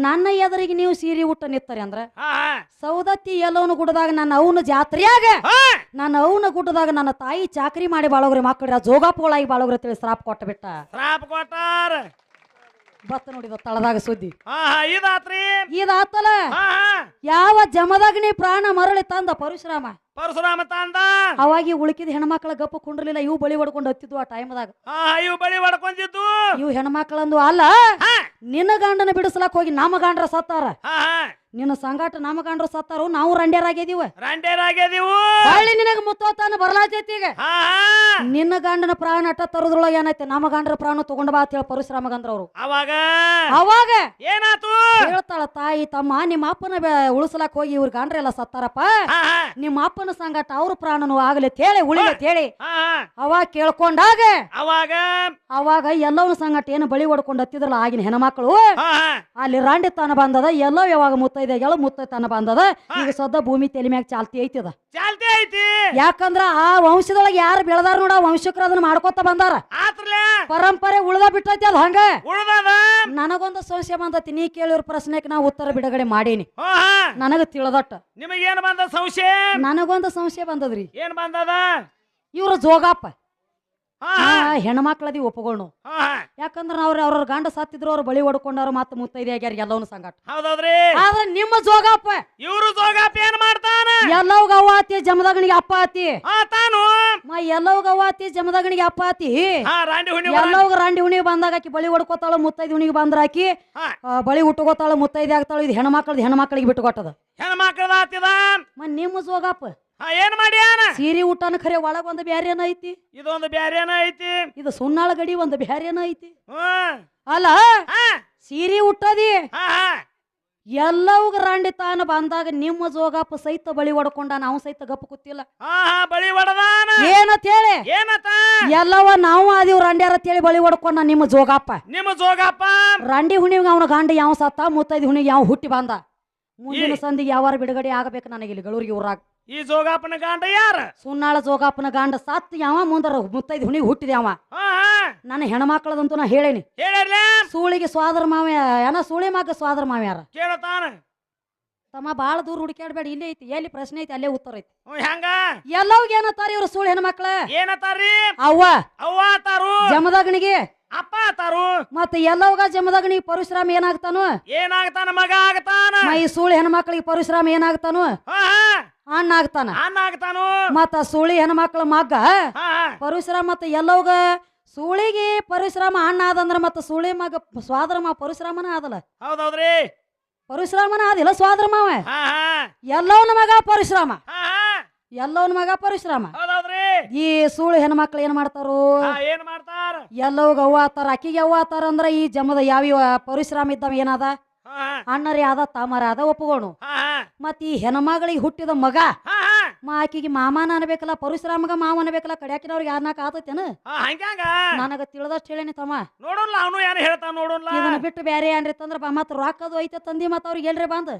ನನ್ನ ಎದುರಿಗೆ ನೀವು ಸೀರಿ ಊಟ ನಿತ್ತಾರೆ ಅಂದ್ರ ಹಾ ಹಾ. ಸೌದತ್ತಿ ಎಲ್ಲವನು ಗುಡ್ಡದಾಗ ನನ್ನ ಅವನ ಜಾತ್ರೆಯಾಗ ಹಾ. ನನ್ನ ಅವನ ಗುಡ್ಡದಾಗ ನನ್ನ ತಾಯಿ ಚಾಕರಿ ಮಾಡಿ ಬಾಳೋಗ್ರಿ ಮಕ್ಕಳ ಜೋಗಾಪುಗಳಾಗಿ ಬಾಳೋಗ್ರಿ ತಿಳಿ ಶ್ರಾಪ ಕೊಟ್ಟ ಬಿಟ್ಟ ಶ್ರಾಪ್ ಕೊಟ್ಟಾರ. ಬತ್ತ ನೋಡಿದ ತಳದಾಗ ಸುದ್ದಿ. ಹಾ ಹಾ ಇದಾತ್ರಿ ಇದಾತಲ್ಲ ಯಾವ ಜಮದಗ್ನಿ ಪ್ರಾಣ ಮರಳಿ ತಂದ ಪರಶುರಾಮ? ಪರಶುರಾಮ ತಾಂದ. ಅವಾಗಿ ಉಳುಕಿದ ಹೆಣ್ಮಕ್ಳ ಗಪ್ಪ ಕುಂಡ್ರಲಿಲ್ಲ ಇವು ಬಳಿ ಹೊಡ್ಕೊಂಡು ಹತ್ತಿದ್ವು ಆ ಟೈಮ್ದಾಗ ಆ, ಇವು ಬಳಿ ಹೊಡ್ಕೊಂತಿದ್ದು ಇವು ಹೆಣ್ಮಕ್ಳಂದು ಅಲ್ಲ ಹಾ. ನಿನ್ನ ಗಂಡನ ಬಿಡಿಸ್ಲಾಕ್ ಹೋಗಿ ನಮ್ಮ ಗಂಡ್ರ ಸತ್ತಾರ. ಹಾ ಹಾ. ನಿನ್ನ ಸಂಗಾಟ ನಮ್ಮ ಗಂಡ್ರ ಸತ್ತಾರು ನಾವು ರಂಡ್ಯರಾಗಿದೀವ ರಂಡೇರಾಗ್ಯದಿವು ಹಳ್ಳಿ ನಿನಗ ಮುತ್ತೋತಾನ ಬರ್ಲಾತೈತಿ ಈಗ. ಹಾ ಹಾ. ನಿನ್ನ ಗಂಡನ ಪ್ರಾಣ ಅಟ್ಟ ತರದ್ರೊಳಗ ಏನೈತೆ? ನಮ್ಮ ಗಂಡ್ರ ಪ್ರಾಣ ತಗೊಂಡ್ ಬಾ ಅಂತ ಹೇಳಿ ಪರಶುರಾಮ ಗಂದ್ರ ಅವ್ರು ಅವಾಗ? ಅವಾಗ? ಏನಾತು? ಹೇಳ್ತಾಳ ತಾಯಿ ತಮ್ಮ ನಿಮ್ಮ ಅಪ್ಪನ ಉಳಿಸ್ಲಾಕ್ ಹೋಗಿ ಇವ್ರ ಗಂಡ್ರ ಎಲ್ಲ ಸತ್ತಾರಪ್ಪ. ಹಾ ಹಾ. ನಿಮ್ಮ ಅಪ್ಪನ ಸಂಗಾಟ ಅವ್ರ ಪ್ರಾಣನು ಆಗಲಿ ತೇಳಿ ಉಳಿಲಿ ಹೇಳಿ ಅವಾಗ ಕೇಳ್ಕೊಂಡಾಗ ಅವಾಗ? ಅವಾಗ ಎಲ್ಲವನ ಸಂಗಟ ಏನು ಬಳಿ ಹೊಡ್ಕೊಂಡು ಹತ್ತಿದ್ರಲ್ಲ ಆಗಿನ ಹೆಣ್ಮಕ್ಳು ಅಲ್ಲಿ ರಾಂಡಿ ತಾನ ಬಂದದ ಎಲ್ಲೋ ಯಾವಾಗ ಮುತ್ತೈದೆಗಳು ಮುತ್ತೈತನ ಬಂದದ ಈಗ ಸದ್ದ ಭೂಮಿ ತಲೆ ಮ್ಯಾಗ ಚಾಲ್ತಿ ಐತಿದ. ಚಾಲ್ತಿ ಐತಿ. ಯಾಕಂದ್ರ ಆ ವಂಶದೊಳಗೆ ಯಾರು ಬೆಳೆದಾರ ನೋಡ ವಂಶಕರ ಅದನ್ನ ಮಾಡ್ಕೊತ ಬಂದಾರ. ಪರಂಪರೆ ಉಳ್ದ ಬಿಟ್ಟೈತಿ ಅದ ಹಂಗ? ನನಗೊಂದು ಸಂಶಯ ಬಂದತಿ ನೀ ಕೇಳಿರೋ ಪ್ರಶ್ನೆಗೆ ನಾ ಉತ್ತರ ಬಿಡುಗಡೆ ಮಾಡೇನಿ. ನನಗ ತಿಳಿದಟ್ಟ. ನಿಮಗೇನು ಬಂದ ಸಂಶಯ ನನಗೊಂದು ಸಮಸ್ಯೆ ಬಂದದ್ರಿ. ಏನ್ ಬಂದದ? ಇವ್ರ ಜೋಗಪ್ಪ ಹಾ. ಹೆಣ್ಮಕ್ಳದಿ ಒಪ್ಪಗೋಣ ಹಾ. ಹಾ ಯಾಕಂದ್ರ ಅವ್ರ ಅವ್ರ ಗಂಡ ಸತ್ತಿದ್ರು ಅವ್ರ ಬಳಿ ಹೊಡ್ಕೊಂಡವ್ರು ಮತ್ತೆ ಮುತ್ತೈದೆ ಆಗ್ಯಾರ ಎಲ್ಲವನು ಸಂಗಟ. ಹೌದೌದ್ರಿ. ಆದ್ರ ನಿಮ್ಮ ಜೋಗಪ್ಪ ಇವ್ರು ಜೋಗಪ್ಪ ಏನ್ ಮಾಡ್ತಾನ? ಎಲ್ಲವ್ಗ ಅವ್ವ ಆತಿ ಜಮದಗನಿಗೆ ಅಪ್ಪ ಆತಿ. ತಾನು. ಮ ಎಲ್ಲವ್ಗ ಅವಾತಿ ಜಮದಗಣಿಗೆ ಜಮದಗನಿಗೆ ಅಪ್ಪ ಆತಿ ಹಾ ರಾಂಡಿ ಹುಣ್ಣಿ ಎಲ್ಲವ್ಗ ರಾಂಡಿ ಹುಣಿಗೆ ಬಂದಾಗ ಆಕಿ ಬಳಿ ಹೊಡ್ಕೋತಾಳ ಮುತ್ತೈದು ಹುಣಿಗೆ ಬಂದ್ರ ಆಕಿ ಹಾ. ಆ, ಬಳಿ ಉಟ್ಕೋತಾಳ ಮುತ್ತೈದೆ ಆಗ್ತಾಳ ಇದು ಹೆಣ್ಮಕ್ಳದ್ ಹೆಣ್ಮಕ್ಳಿಗೆ ಬಿಟ್ಟು ಕೊಟ್ಟದ ಹೆಣ್ಮಕ್ಳದ ಆತಿದ? ಮ ನಿಮ್ಮ ಜೋಗಪ್ಪ ಹಾ ಏನ್ ಮಾಡ್ಯಾನ? ಸೀರೆ ಊಟನ ಖರೆ ಒಳಗ ಒಂದು ಬ್ಯಾರೇನ ಐತಿ? ಇದೊಂದು ಬ್ಯಾರೇನ ಐತಿ? ಇದು ಸುನ್ನಾಳ ಗಡಿ ಒಂದು ಬ್ಯಾರೇನ ಐತಿ? ಹ್ಮ್. ಅಲ್ಲ ಹಾ. ಸೀರೆ ಉಟ್ಟದಿ ಹಾ ಹಾ. ಎಲ್ಲವ್ಗ ರಾಂಡಿ ತಾನ ಬಂದಾಗ ನಿಮ್ಮ ಜೋಗಪ್ಪ ಸಹಿತ ಬಳಿ ಹೊಡ್ಕೊಂಡ ನಾವು ಸಹಿತ ಗಪ್ಪ ಕೂತಿಲ್ಲ. ಬಳಿ ಏನಂತ ಹೇಳಿ? ಏನತ? ಎಲ್ಲವ ನಾವು ಆದಿವ್ ರಂಡ್ಯಾರ ಅಂತೇಳಿ ಬಳಿ ಹೊಡ್ಕೊಂಡ ನಿಮ್ಮ ಜೋಗಪ್ಪ ನಿಮ್ಮ ಜೋಗಪ್ಪ ರಂಡಿ ಹುಣಿಗೆ ಅವನ ಗಂಡ ಯಾವ ಸತ್ತ ಮುತ್ತೈದು ಹುಣಿಗೆ ಯಾವ ಹುಟ್ಟಿ ಬಂದ? ಮುಂದಿನ ಸಂದಿಗೆ ಯಾವಾರ ಬಿಡುಗಡೆ ಆಗಬೇಕು ನನಗೆ ಇಲ್ಲಿ ಗಳೂರಿಗೆ ಊರಾಗ. ಈ ಜೋಗಪ್ಪನ ಗಂಡ ಯಾರ? ಸುನ್ನಾಳ ಜೋಗಾಪನ ಗಾಂಡ ಸತ್ ಯಾವ ಮುಂದರ ಮುತ್ತೈದು ಹುಣಿಗೆ ಹುಟ್ಟಿದ್ಯಾವ ನನ್ನ ಹೆಣ್ಮಕ್ಳದಂತೂ ನಾ ಹೇಳೇನಿ. ಹೇಳಿರ್ಲೆ? ಸೂಳಿಗೆ ಸ್ವಾದರ ಮಾವ ಏನ ಸೂಳಿ ಮಗ ಸ್ವಾದರ ಮಾವ ಯಾರ ಕೇಳತಾನ ತಮ್ಮ ಬಾಳ ದೂರ ಹುಡುಕ್ಯಾಡ್ಬೇಡ ಇಲ್ಲೇ ಐತಿ ಎಲ್ಲಿ ಪ್ರಶ್ನೆ ಐತಿ ಅಲ್ಲೇ ಉತ್ತರ ಐತಿ. ಹ್ಞೂ ಹೆಂಗ? ಎಲ್ಲವ್ಗ ಏನತ್ತಾರ ಇವ್ರು ಸುಳ್ಳು ಹೆಣ್ಮಕ್ಳ? ಏನತಾರ್ರಿ ಅವ್ವ ಅವ್ವ ತಾರು ಜಮದಗ್ನಿಗೆ. ಅಪ್ಪ ತಾರು ಮತ್ತೆ ಎಲ್ಲವ್ಗ ಜಮದಗ್ನಿಗೆ ಪರಶುರಾಮ ಏನಾಗ್ತಾನು? ಏನಾಗ್ತಾನ ಮಗ ಆಗ್ತಾನ? ಮ ಈ ಸುಳ್ಳು ಹೆಣ್ಮಕ್ಳಿಗೆ ಪರಶುರಾಮ ಏನಾಗ್ತಾನು? ಹಾ ಅಣ್ಣಾಗ್ತಾನು ಅಣ್ಣ ಆಗ್ತಾನ. ಅನ್ನ ಆಗ್ತಾನು? ಮತ್ತ ಸುಳಿ ಹೆಣ್ಮಕ್ಳ ಮಗ್ಗ ಹಾ ಪರಶುರಾಮ ಮತ್ತೆ ಎಲ್ಲವ್ಗ ಸೂಳಿಗೆ ಪರಿಶ್ರಮ ಅಣ್ಣ ಆದಂದ್ರ ಮತ್ತ ಸೂಳಿ ಮಗ ಸ್ವಾದ್ರಮ ಪರಿಶ್ರಮನ ಆದಲ್ಲ ಹೌದೌದ್ರಿ? ಪರಿಶ್ರಮನ ಆದಿಲ್ಲ ಸ್ವಾದ್ರಮ ಎಲ್ಲವನ ಮಗ ಪರಿಶ್ರಮ. ಎಲ್ಲವನ ಮಗ ಪರಿಶ್ರಮ. ಈ ಸುಳ್ಳು ಹೆಣ್ಮಕ್ಳು ಏನ್ ಮಾಡ್ತಾರು? ಎಲ್ಲವ್ ಏನ್ ಮಾಡ್ತಾರ? ಎಲ್ಲವ್ಗ ಅವ್ವ ಆತಾರ ಅಕ್ಕಿಗೆ ಅವ್ವ ಆತಾರ ಅಂದ್ರ ಈ ಜಮದ ಯಾವ ಪರಿಶ್ರಮ ಇದ್ದಾವ ಏನದ? ಅಣ್ಣರಿ ಅದ ತಾಮರ ಅದ ಒಪ್ಪಗೋಣು ಮತ್ತ ಮತ್ ಈ ಹೆಣ್ಮಗಳಿಗೆ ಹುಟ್ಟಿದ ಮಗ ಮಾ ಆಕಿಗೆ ಮಾಮಾನ ಅನ್ಬೇಕಲ್ಲ ಪರಶುರಾಮಗ ಮಾವ ಅನ್ಬೇಕಲ್ಲ ಕಡ್ಯಾಕಿನವ್ರಿಗೆ ಯಾರನಾಕ ಆತೈತೇನ? ನನಗ ತಿಳಿದಷ್ಟು ಹೇಳೇನಿ ತಮ್ಮ. ನೋಡೋಲ್ಲ ಅವನು ಏನು ಹೇಳ್ತಾನ ನೋಡೋಲ್ಲ ಇದನ್ನ ಬಿಟ್ಟು ಬೇರೆ ಏನ್ರಿ ತಂದ್ರ ಬಾ ಮತ್ ರೊಕ್ಕದು ಐತೆ ತಂದಿ ಮತ್ತ ಅವ್ರಿಗೆ ಹೇಳ್ರಿ ಬಂದ್.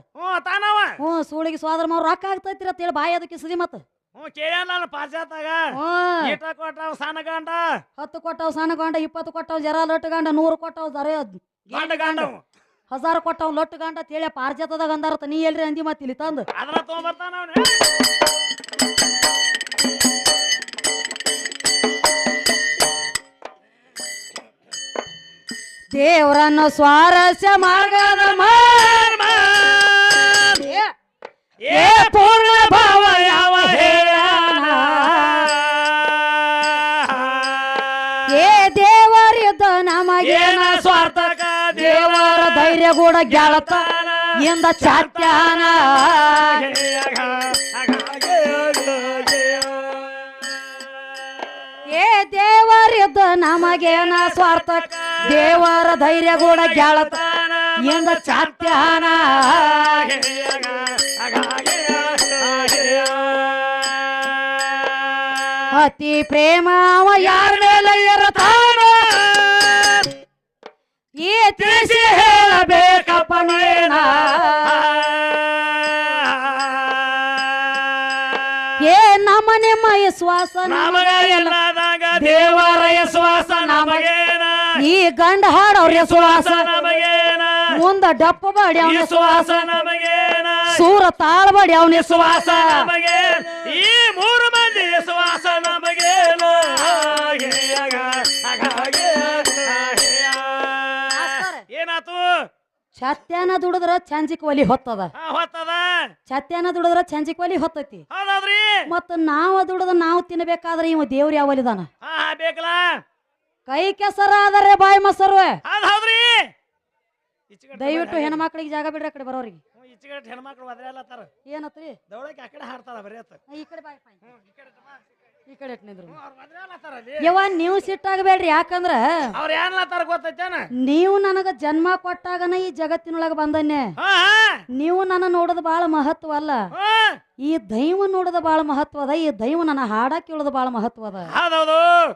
ಹ್ಞೂ ಸೂಳಿಗೆ ಸ್ವಾದ್ರ ಮಾವ್ ರೊಕ್ಕ ಆಗ್ತೈತಿರ ತಿಳಿ ಬಾಯಿ ಅದಕ್ಕೆ ಸುದಿ ಮತ್ ಹತ್ತು ಕೊಟ್ಟವ್ ಸಣ್ಣ ಗಂಡ ಇಪ್ಪತ್ತು ಕೊಟ್ಟವ್ ಜರ ಲಟ್ಟು ಗಂಡ ನೂರು ಕೊಟ್ಟವ್ ಜರ ಗಂಡ ಗಂಡ ಹಜಾರ್ ಕೊಟ್ಟವ್ ಲೊಟ್ಟು ಗಂಡ ತೇಳಿ ಪಾರ್ಜತದಾಗ ಅಂದಾರತ ನೀ ಎಲ್ರಿ ಅಂದಿ ಮತ್ ಇಲ್ಲಿ ತಂದು. ಅದನ್ನ ತೊಗೊಂಬರ್ತಾನ ಅವನು. ದೇವರನ್ನು ಸ್ವಾರಸ್ಯ ಮಾರ್ಗದ ಏ ಏ ಪೂರ್ಣ ಕೂಡ ಗೆಳತ ಎಂದ ಚಾತ್ಯಾನ. ಏ ದೇವರಿದ್ದ ನಮಗೇನ ಸ್ವಾರ್ಥ ದೇವರ ಧೈರ್ಯ ಕೂಡ ಗೆಳತ ಎಂದ ಚಾತ್ಯಾನ. ಅತಿ ಪ್ರೇಮ ಯಾರ ಮೇಲೆ ಇರತಾನ? ನಮಗ ದೇವರ ಯಶ್ವಾಸ ನಮಗೇನ? ಈ ಗಂಡ ಹಾಡವ್ರ ವಿಶ್ವಾಸ ನಮಗೇನ? ಮುಂದ ಡಪ್ಪ ಬಾಡಿ ಅವನ ವಿಶ್ವಾಸ ನಮಗೇನ? ಸೂರ ತಾಳ್ಬಾಡಿ ಅವನ ವಿಶ್ವಾಸ ನಮಗೆ. ಈ ಮೂರು ಮಂದಿ ವಿಶ್ವಾಸ ನಮಗೇನ? ಏನಾತು? ಛತ್ಯಾನ ದುಡಿದ್ರ ಚಂಜಿಕ್ ಒಲಿ ಹೊತ್ತದ. ಹೊತ್ತದ? ಛತ್ಯಾನ ದುಡಿದ್ರ ಚಂಜಿಕ್ ಒಲಿ ಹೊತ್ತೈತಿ. ಹೌದೌದ್ರಿ ಮತ್ತ ನಾವ್ ದುಡಿದ ನಾವು ತಿನ್ಬೇಕಾದ್ರೆ ಇವ ದೇವ್ರ ಯಾವ ಒಲಿದಾನ ಹಾ ಬೇಕಲ್ಲ? ಕೈ ಕೆಸರ ಆದರೆ ಬಾಯಿ ಮೊಸರು ಹೌದ್ ಹೌದ್ರಿ? ದಯವಿಟ್ಟು ಹೆಣ್ಮಕ್ಳಿಗೆ ಜಾಗ ಬಿಡ್ರಿ ಆ ಕಡೆ ಬರೋರಿಗೆ. ಹ್ಞೂ, ಈಚೆಗಡೆ ಹೆಣ್ಮಕ್ಳು ಒದರಲ್ಲತ್ತಾರ ಏನತ್ರಿ? ದೌಡಕ್ಕೆ ಆ ಕಡೆ ಹಾಡ್ತಾಳ ಬರೀ ಆತ ಈ ಕಡೆ ಬಾಯ್ ಬಾಯ್. ಹ್ಞೂ ಈ ಕಡೆ ತಮ್ಮ. ಈ ಕಡೆ ಇಟ್ ನಿಂದ್ರು. ಹ್ಞೂ, ಅವ್ರು ಒದರಲ್ಲತ್ತಾರ ಅಲ್ಲಿ ಯವ್ವ ನೀವು ಸಿಟ್ಟಾಗಬೇಡ್ರಿ ಯಾಕಂದ್ರ ಅವ್ರು ಏನ್ಲತ್ತಾರ ಗೊತ್ತೈತೇನ? ನೀವು ನನಗ ಜನ್ಮ ಕೊಟ್ಟಾಗನ ಈ ಜಗತ್ತಿನೊಳಗ ಬಂದನ್ನೇ. ಹಾ ಹಾ. ನೀವು ನನ್ನ ನೋಡೋದು ಬಹಳ ಮಹತ್ವ ಅಲ್ಲ. ಹಾ. ಈ ದೈವ ನೋಡೋದ ಬಹಳ ಮಹತ್ವ ಅದ ಈ ದೈವ ನನ್ನ ಹಾಡ ಕೇಳೋದು ಬಹಳ ಮಹತ್ವ ಅದ.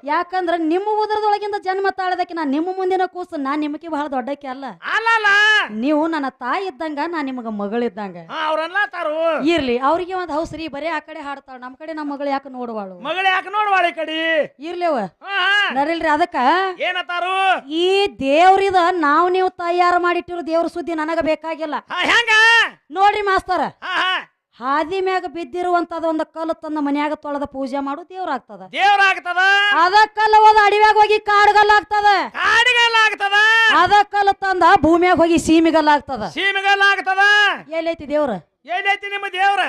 ಯಾಕಂದ್ರ ನಿಮ್ಮ ಉದರದೊಳಗಿಂದ ಜನ್ಮ ತಾಳದಕ್ಕೆ ನಾ ನಿಮ್ಮ ಮುಂದಿನ ಕೂಸು ನಾ ನಿಮಗೆ ಬಹಳ ದೊಡ್ಡಕ್ಕೆ ಅಲ್ಲ. ನೀವು ನನ್ನ ತಾಯಿ ಇದ್ದಂಗ ನಾ ನಿಮಗ ಮಗಳಿದ್ದಂಗ ಇರ್ಲಿ ಅವ್ರಿಗೆ ಒಂದ್ ಹೌಸ್ರಿ ಬರೀ ಆ ಕಡೆ ಹಾಡ್ತಾಳ ನಮ್ ಕಡೆ ನಮ್ಮ ಮಗಳು ಯಾಕೆ ನೋಡುವಾಳು? ಮಗಳು ಯಾಕೆ ನೋಡ್ವಾಳ ಈ ಕಡೆ? ಇರ್ಲಿವ ನರಿಲ್ರಿ ಅದಕ್ಕ? ಏನತ್ತಾರು ಈ ದೇವ್ರಿದ ನಾವ್ ನೀವು ತಯಾರು ಮಾಡಿಟ್ಟಿರೋ ದೇವ್ರ ಸುದ್ದಿ ನನಗ ಬೇಕಾಗಿಲ್ಲ. ನೋಡ್ರಿ ಮಾಸ್ತರ. ಹಾದಿ ಮ್ಯಾಗ ಬಿದ್ದಿರುವಂತದ ಒಂದು ಕಲ್ಲು ತನ್ನ ಮನ್ಯಾಗ ತೊಳೆದ ಪೂಜೆ ಮಾಡು ದೇವ್ರ ಆಗ್ತದ ದೇವ್ರ ಆಗ್ತದ ಅದ ಕಲ್ಲು ಹೋದ ಅಡಿವ್ಯಾಗ ಹೋಗಿ ಕಾಡುಗಲ್ಲ ಆಗ್ತದ ಕಾಡಿಗೆಲ್ಲ ಆಗ್ತದ ಅದ ಕಲ್ಲು ತಂದ ಭೂಮಿಯಾಗ ಹೋಗಿ ಸೀಮಿಗಲ್ಲ ಆಗ್ತದ ಸೀಮಿಗಲ್ಲ ಆಗ್ತದ ಎಲ್ಲೈತಿ ದೇವ್ರ ಎಲ್ಲೈತಿ ನಿಮ್ಮ ದೇವ್ರ?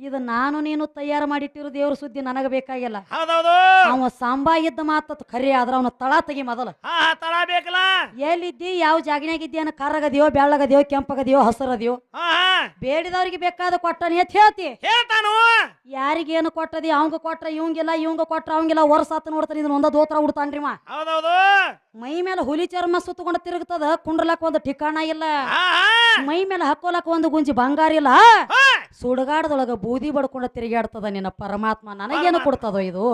ಇದು ನಾನು ನೀನು ತಯಾರು ಮಾಡಿಟ್ಟಿರೋ ದೇವ್ರ ಸುದ್ದಿ ನನಗ ಬೇಕಾಗಿಲ್ಲ. ಹೌದೌದು. ಅವ ಸಾಂಬಾ ಇದ್ದ ಮಾತ ಖರೆ ಆದ್ರ ಅವನ ತಳ ತೆಗಿ ಮೊದಲ. ಹಾ ಹಾ ತಳ ಬೇಕಲ್ಲ? ಎಲ್ಲಿದ್ದಿ ಯಾವ ಜಾಗನ್ಯಾಗ ಇದ್ದೀಯನ ಕರ್ರಗದಿಯೋ ಬೆಳ್ಳಗದಿಯೋ ಕೆಂಪಗದಿಯೋ ಹಸರದಿಯೋ. ಹಾ ಹಾ. ಬೇಡಿದವ್ರಿಗೆ ಬೇಕಾದ ಕೊಟ್ಟನಿ ಅಂತ ಹೇಳ್ತಿ. ಹೇಳ್ತಾನು? ಯಾರಿಗೇನು ಕೊಟ್ಟದಿ ಅವಂಗ ಕೊಟ್ರ ಇವಂಗಿಲ್ಲ ಇವಂಗ ಕೊಟ್ರ ಅವಂಗಿಲ್ಲ ವರ್ಷ ಆತ ನೋಡ್ತಾನೆ ಇದನ್ನ ಒಂದ ದೋತ್ರ ಉಡ್ತಾನ್ರಿ ಮಾ ಹೌದೌದು. ಮೈ ಮೇಲೆ ಹುಲಿ ಚರ್ಮ ಸುತ್ತಕೊಂಡು ತಿರುಗ್ತದ ಕುಂಡ್ರಲಕ್ ಒಂದು ಠಿಕಾಣ ಇಲ್ಲ. ಹಾ ಹಾ. ಮೈ ಮೇಲೆ ಹಾಕೋಲಕ್ ಒಂದು ಗುಂಜಿ ಬಂಗಾರ ಇಲ್ಲ. ಸುಡುಗಾಡದೊಳಗ ಬೂದಿ ಬಡ್ಕೊಂಡ ತಿರುಗಾಡ್ತದ ನಿನ್ನ ಪರಮಾತ್ಮ? ನನಗೇನು ಕೊಡ್ತದೋ ಇದು?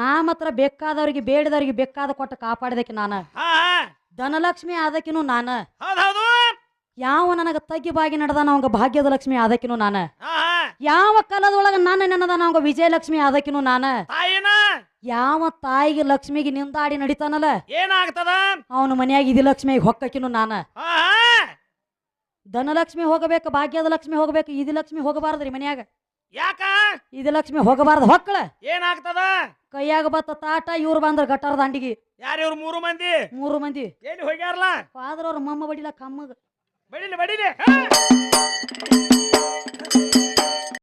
ನಾ ಮಾತ್ರ ಬೇಕಾದವ್ರಿಗೆ ಬೇಡದವ್ರಿಗೆ ಬೇಕಾದ ಕೊಟ್ಟು ಕಾಪಾಡಿದಕ್ಕೆ ನಾನು. ಧನಲಕ್ಷ್ಮಿ ಆದಕಿನೂ ನಾನ. ಯಾವ ನನಗ ತಗ್ಗಿ ಬಾಗಿ ನಡೆದಾನ ಅವಂಗ ಭಾಗ್ಯದ ಲಕ್ಷ್ಮಿ ಆದಕಿನೂ ನಾನ ಯಾವ ಕಾಲದೊಳಗ ನಾನು ನೆನದಾನ ಅವಂಗ ವಿಜಯಲಕ್ಷ್ಮಿ ಆದಕಿನೂ ನಾನ. ಯಾವ ತಾಯಿಗೆ ಲಕ್ಷ್ಮಿಗೆ ನಿಂದಾಡಿ ನಡಿತಾನಲ್ಲ? ಏನಾಗ್ತದ? ಅವನು ಮನ್ಯಾಗ ಇದು ಲಕ್ಷ್ಮಿಗೆ ಹೊಕ್ಕಕಿನೂ ನಾನ. ಧನಲಕ್ಷ್ಮಿ ಹೋಗಬೇಕು ಭಾಗ್ಯದ ಲಕ್ಷ್ಮಿ ಹೋಗಬೇಕು ಇದು ಲಕ್ಷ್ಮಿ ಹೋಗಬಾರದ್ರಿ ಮನ್ಯಾಗ. ಯಾಕ? ಇದು ಲಕ್ಷ್ಮಿ ಹೋಗಬಾರದು ಹೊಕ್ಕಳ ಏನಾಗ್ತದ? ಕೈಯಾಗ ಬತ್ತ ತಾಟ ಇವ್ರು ಬಂದ್ರ ಗಟಾರ ದಾಂಡಿಗೆ ಯಾರ ಇವ್ರು ಮೂರು ಮಂದಿ? ಮೂರು ಮಂದಿ. ಎಲ್ಲಿ ಹೋಗ್ಯಾರಲ್ಲ ಆದ್ರ ಅವ್ರ ಮಮ್ಮ ಬಡಿಲ ಕಮ್ಮಗ ಬಡಿಲಿ ಬಡಿಲಿ.